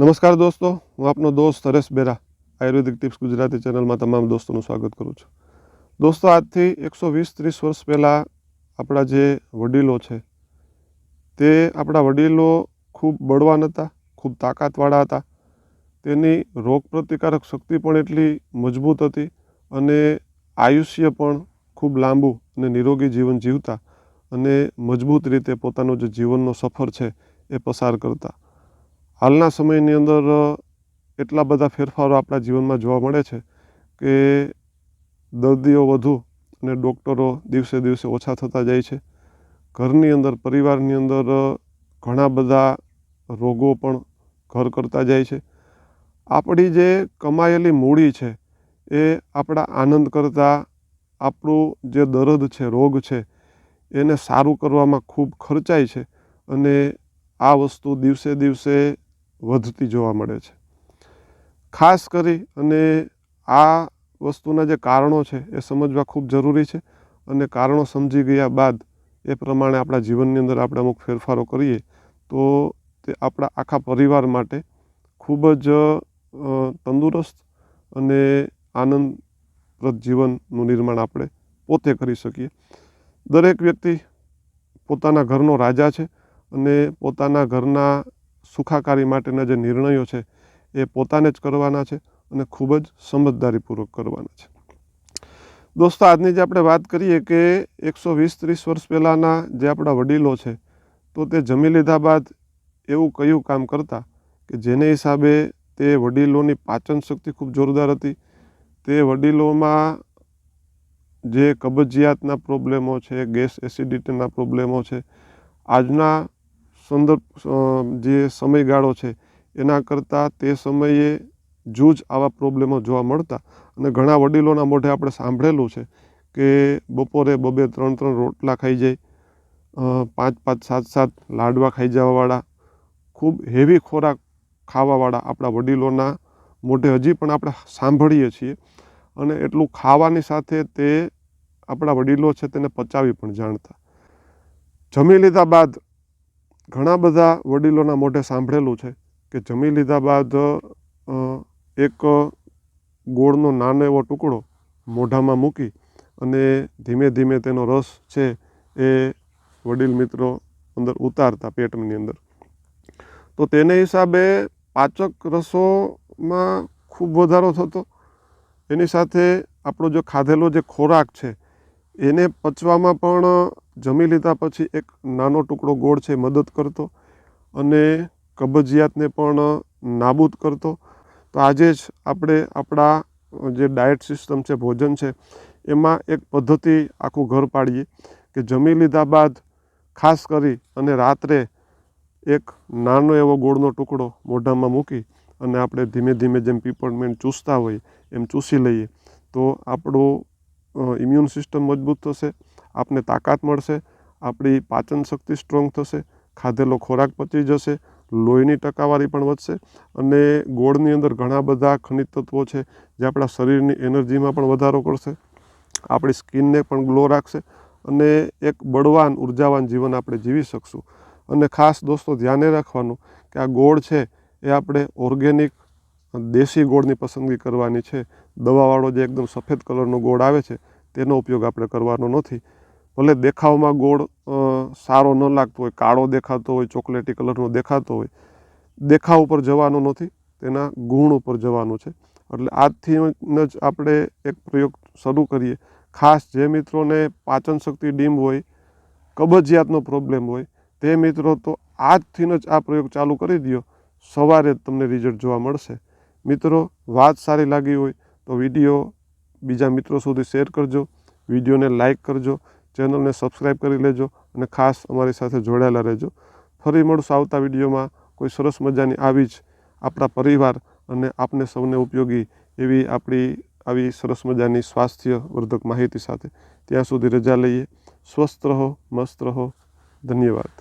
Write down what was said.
નમસ્કાર દોસ્તો, હું આપનો દોસ્ત હરેશ બેરા, આયુર્વેદિક ટિપ્સ ગુજરાતી ચેનલમાં તમામ દોસ્તોનું સ્વાગત કરું છું. દોસ્તો, આજથી એકસો વીસ ત્રીસ વર્ષ પહેલાં આપણા જે વડીલો છે, તે આપણા વડીલો ખૂબ બળવાન હતા, ખૂબ તાકાતવાળા હતા. તેની રોગ પ્રતિકારક શક્તિ પણ એટલી મજબૂત હતી અને આયુષ્ય પણ ખૂબ લાંબુ અને નિરોગી જીવન જીવતા અને મજબૂત રીતે પોતાનો જે જીવનનો સફર છે, એ પસાર કરતા. હાલના સમયની અંદર એટલા બધા ફેરફારો આપણા જીવનમાં જોવા મળે છે કે દર્દીઓ વધુ અને ડૉક્ટરો દિવસે દિવસે ઓછા થતા જાય છે. ઘરની અંદર, પરિવારની અંદર ઘણા બધા રોગો પણ ઘર કરતા જાય છે. આપણી જે કમાયેલી મૂડી છે, એ આપણા આનંદ કરતાં આપણું જે દર્દ છે, રોગ છે, એને સારું કરવામાં ખૂબ ખર્ચાય છે અને આ વસ્તુ દિવસે દિવસે વધતી જોવા મળે છે. ખાસ કરી અને આ વસ્તુના જે કારણો છે એ સમજવા ખૂબ જરૂરી છે અને કારણો સમજી ગયા બાદ એ પ્રમાણે આપણા જીવનની અંદર આપણે અમુક ફેરફારો કરીએ તો તે આપણા આખા પરિવાર માટે ખૂબ જ તંદુરસ્ત અને આનંદપ્રદ જીવનનું નિર્માણ આપણે પોતે કરી શકીએ. દરેક વ્યક્તિ પોતાના ઘરનો રાજા છે અને પોતાના ઘરના સુખાકારી માટેના જે નિર્ણયો છે એ પોતાને જ કરવાના છે અને ખૂબ જ સમજદારીપૂર્વક કરવાના છે. દોસ્તો, આજની જે આપણે વાત કરીએ કે એકસો વીસ ત્રીસ વર્ષ પહેલાંના જે આપણા વડીલો છે, તો તે જમી લીધા બાદ એવું કયું કામ કરતા કે જેને હિસાબે તે વડીલોની પાચન શક્તિ ખૂબ જોરદાર હતી, તે વડીલોમાં જે કબજિયાતના પ્રોબ્લેમો છે, ગેસ એસિડિટીના પ્રોબ્લેમો છે, આજના સંદર્ભ જે સમયગાળો છે, એના કરતાં તે સમયે જૂજ આવા પ્રોબ્લેમો જોવા મળતા. અને ઘણા વડીલોના મોઢે આપણે સાંભળેલું છે કે બપોરે બબે ત્રણ ત્રણ રોટલા ખાઈ જાય પાંચ પાંચ સાત સાત લાડવા ખાઈ જવાવાળા, ખૂબ હેવી ખોરાક ખાવાવાળા આપણા વડીલોના મોઢે હજી પણ આપણે સાંભળીએ છીએ. અને એટલું ખાવાની સાથે તે આપણા વડીલો છે તેને પચાવી પણ જાણતા. જમી લીધા બાદ ઘણા બધા વડીલોના મોઢે સાંભળેલું છે કે જમી લીધા બાદ એક ગોળનો નાનો એવો ટુકડો મોઢામાં મૂકી અને ધીમે ધીમે તેનો રસ છે એ વડીલ મિત્રો અંદર ઉતારતા પેટની અંદર. તો તેને હિસાબે પાચક રસોમાં ખૂબ વધારો થતો. એની સાથે આપણો જો ખાધેલો જે ખોરાક છે એને પચવામાં પણ જમી લીધા પછી એક નાનો ટુકડો ગોળ છે મદદ કરતો અને કબજિયાતને પણ નાબૂદ કરતો. તો આજે જ આપણે આપણા જે ડાયટ સિસ્ટમ છે, ભોજન છે, એમાં એક પદ્ધતિ આખું ઘર પાડીએ કે જમી લીધા બાદ ખાસ કરી અને રાત્રે એક નાનો એવો ગોળનો ટુકડો મોઢામાં મૂકી અને આપણે ધીમે ધીમે જેમ પીપળમેન્ટ ચૂસતા હોઈએ એમ ચૂસી લઈએ. તો આપણું ઇમ્યુન સિસ્ટમ મજબૂત થશે, આપને તાકાત મળશે, આપણી પાચન શક્તિ સ્ટ્રોંગ થશે, ખાધેલો ખોરાક પચી જશે, લોહીની ટકાવારી પણ વધશે અને ગોળની અંદર ઘણા બધા ખનિજ તત્વો છે જે આપણા શરીરની એનર્જીમાં પણ વધારો કરશે. આપણી સ્કિનને પણ ગ્લો રાખશે અને એક બળવાન, ઉર્જાવાન જીવન આપણે જીવી શકશું. અને ખાસ દોસ્તો, ધ્યાને રાખવાનું કે આ ગોળ છે એ આપણે ઓર્ગેનિક દેશી ગોળની પસંદગી કરવાની છે. દવાવાળો જે એકદમ સફેદ કલરનો ગોળ આવે છે, તેનો ઉપયોગ આપણે કરવાનો નથી. ભલે દેખાવમાં ગોળ સારો ન લાગતો હોય, કાળો દેખાતો હોય, ચોકલેટી કલરનો દેખાતો હોય, દેખાવ ઉપર જવાનો નથી, તેના ગુણ ઉપર જવાનું છે. એટલે આજથી જ આપણે એક પ્રયોગ શરૂ કરીએ. ખાસ જે મિત્રોને પાચન શક્તિ ડીમ હોય, કબજિયાતનો પ્રોબ્લેમ હોય, તે મિત્રો તો આજથી જ આ પ્રયોગ ચાલુ કરી દો સવારે જ તમને રિઝલ્ટ જોવા મળશે. મિત્રો, વાત સારી લાગી હોય તો વીડિયો બીજા મિત્રો સુધી શેર કરજો, વિડીયોને લાઇક કરજો, ચેનલને સબસ્ક્રાઈબ કરી લેજો અને ખાસ અમારી સાથે જોડાયેલા રહેજો. ફરી મળશું આવતા વિડીયોમાં. કોઈ સરસ મજાની આવી જ આપણા પરિવાર અને આપને સૌને ઉપયોગી એવી આપણી આવી સરસ મજાની સ્વાસ્થ્યવર્ધક માહિતી સાથે. ત્યાં સુધી રજા લઈએ. સ્વસ્થ રહો, મસ્ત રહો. ધન્યવાદ.